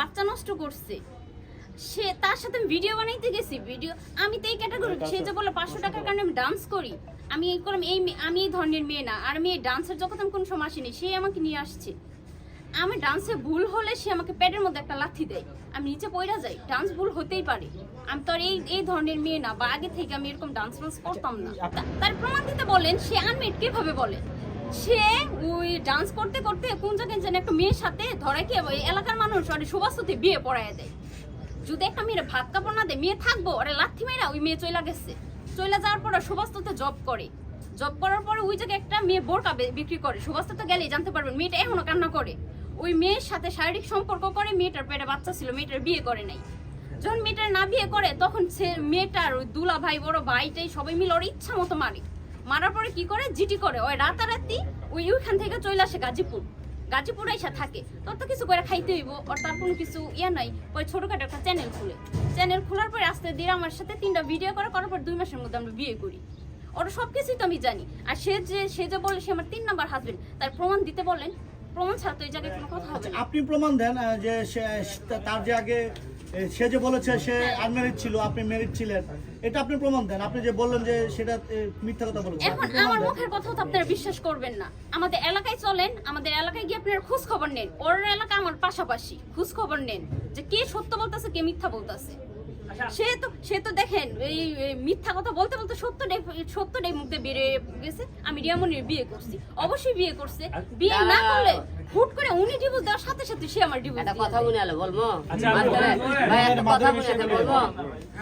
বাচ্চা নষ্ট করছে। সে তার সাথে আমি ভিডিও বানাইতে গেছি ভিডিও আমি তো এই ক্যাটাগরি সে যে বলে পাঁচশো টাকার কারণে আমি ডান্স করি আমি এই করলাম এই আমি এই ধরনের মেয়ে না আর আমি এই ডান্সের জগৎ আমি কোনো সময় আসিনি সে আমাকে নিয়ে আসছে। আমি ডান্সে ভুল হলে সে আমাকে প্যাডের মধ্যে একটা লাথি দেয় আমি নিচে পড়া যাই ডান্স ভুল হতেই পারে। আমি তো আর এই এই ধরনের মেয়ে না বা আগে থেকে আমি এরকম ডান্স ফান্স করতাম না। তার প্রমাণ দিতে বলেন সে আনমেট কীভাবে বলে? সে ওই ডান্স করতে করতে কোন জায়গায় যেন একটা মেয়ের সাথে ধরে কি এলাকার মানুষ, ওর সুবাস্তুতে বিয়ে পড়ায় দেয়। যদি একটা মেয়ের ভাত কাপড় না দেয়, মেয়ে থাকব, ওরা লাথি মেয়েরা ওই মেয়ে চলে গেছে। চলে যাওয়ার পর সুবাস্তুতে জব করে। জব করার পরে ওই জায়গায় একটা মেয়ে বোরকা বিক্রি করে। সুবাস্তুতে গেলেই জানতে পারবেন, মেয়েটা এখনও কান্না করে। ওই মেয়ের সাথে শারীরিক সম্পর্ক করে, মেয়েটার পেটে বাচ্চা ছিল, মেয়েটার বিয়ে করে নাই। যখন মেয়েটার না বিয়ে করে, তখন সে মেয়েটার ওই দুলা ভাই বড় ভাইটাই সবাই মিলে ওর ইচ্ছা মতো মারে। মারার পরে কি করে? জিটি করে। ওই রাতারাতি ওই ওইখান থেকে চলে আসে গাজীপুর। গাজীপুরে এসে থাকে। তোর তো কিছু করে খাইতে হইব, ওর তার কোনো কিছু ইয়ে নাই। ওই ছোটখাটো একটা চ্যানেল খুলে। চ্যানেল খোলার পরে আস্তে ধীরে আমার সাথে তিনটা ভিডিও করে, করার পর দুই মাসের মধ্যে আমরা বিয়ে করি। ওর সব কিছুই তো আমি জানি। আর সে যে সে যে বলে, সে আমার তিন নাম্বার হাজবেন্ড তার প্রমাণ দিতে বলেন। প্রমাণ ছাড়া তো এই জায়গায় কোনো কথা হবে না। আপনি প্রমাণ দেন যে তার যে আগে সে যে বলেছে সে আনমেরিড ছিল আপনি মেরিড ছিলেন। এটা আপনি প্রমাণ দেন। আপনি যে বললেন যে সেটা মিথ্যা কথা বলেছেন। এখন আমার মুখের কথা তো আপনারা বিশ্বাস করবেন না। আমাদের এলাকায় চলেন আমাদের এলাকায় গিয়ে আপনারা খোঁজ খবর নেন। ওর এলাকা আমার পাশাপাশি। খোঁজ খবর নেন যে কে সত্য বলতেছে কে মিথ্যা বলতেছে। সে তো সে তো দেখেন এই মিথ্যা কথা বলতে বলতে সত্যটাই সত্যটাই মুখ দিয়ে বেরিয়ে গেছে। আমি রিয়ামনির বিয়ে করছি অবশ্যই বিয়ে করছে। বিয়ে না করলে হুট করে উনি ডিভোর্স দেওয়ার সাথে সাথে সে আমার ডিভোর্স একটা কথা মনে হলো বলব আচ্ছা। ভাই একটা কথা মনে আছে বলব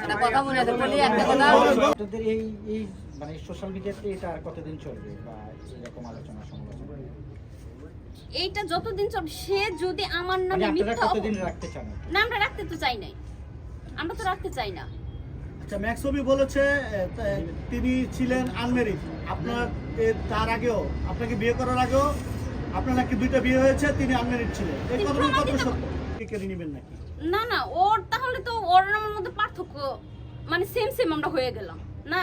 একটা কথা মনে আছে বলি একটা কথা। আপনাদের এই এই মানে সোশ্যাল মিডিয়াতে এটা আর কতদিন চলবে বা এরকম আলোচনা সমালোচনা? এইটা যতদিন চল সে যদি আমার মানে নামে মিথ্যা কতদিন রাখতে চান না আমরা রাখতে তো চাই নাই। আমরা তো রাখতে চাই না। আচ্ছা ম্যাক্সবি বলেছে তিনি ছিলেন আনমেরিড আপনার তার আগেও আপনাকে বিয়ে করার আগেও আপনার নাকি দুইটা বিয়ে হয়েছে তিনি আনমেরিড ছিলেন। এই প্রমাণ কত সত্য? কেড়ে নেবেন নাকি? না না ওর তাহলে তো ওর আমার মধ্যে পার্থক্য মানে সেম সেম আমরা হয়ে গেলাম না?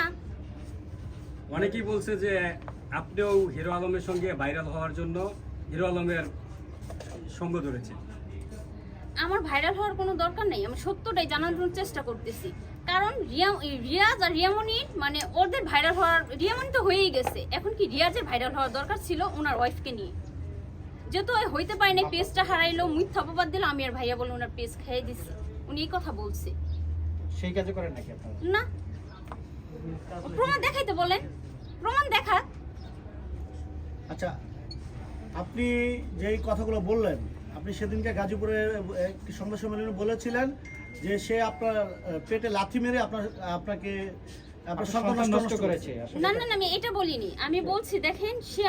অনেকেই বলছে যে আপনিও হিরো আলমের সঙ্গে ভাইরাল হওয়ার জন্য হিরো আলমের সঙ্গ ধরেছেন। আমার ভাইরাল হওয়ার কোনো দরকার নেই আমি সত্যটাই জানানোর চেষ্টা করতেছি। কারণ রিয়া রিয়াজ আর রিয়ামনির মানে ওদের ভাইরাল হওয়ার রিয়ামনি তো হয়েই গেছে। এখন কি রিয়াজের ভাইরাল হওয়ার দরকার ছিল ওনার ওয়াইফকে নিয়ে? যেহেতু হইতে পারে না পেজটা হারাইলো মিথ্যা অপবাদ দিল আমি আর ভাইয়া বলে ওনার পেজ খেয়ে দিছি। উনি এই কথা বলছে। সেই কাজে করেন নাকি না। প্রমাণ দেখাইতে বলেন। প্রমাণ দেখা আচ্ছা আপনি যেই কথাগুলো বললেন আপনি সেদিনকে গাজীপুরে একটি সংবাদ সম্মেলনে বলেছিলেন যে সে আপনার পেটে লাথি মেরে আপনার আপনাকে আপনার সন্তান নষ্ট করেছে। না না না আমি এটা বলিনি। আমি বলছি দেখেন সে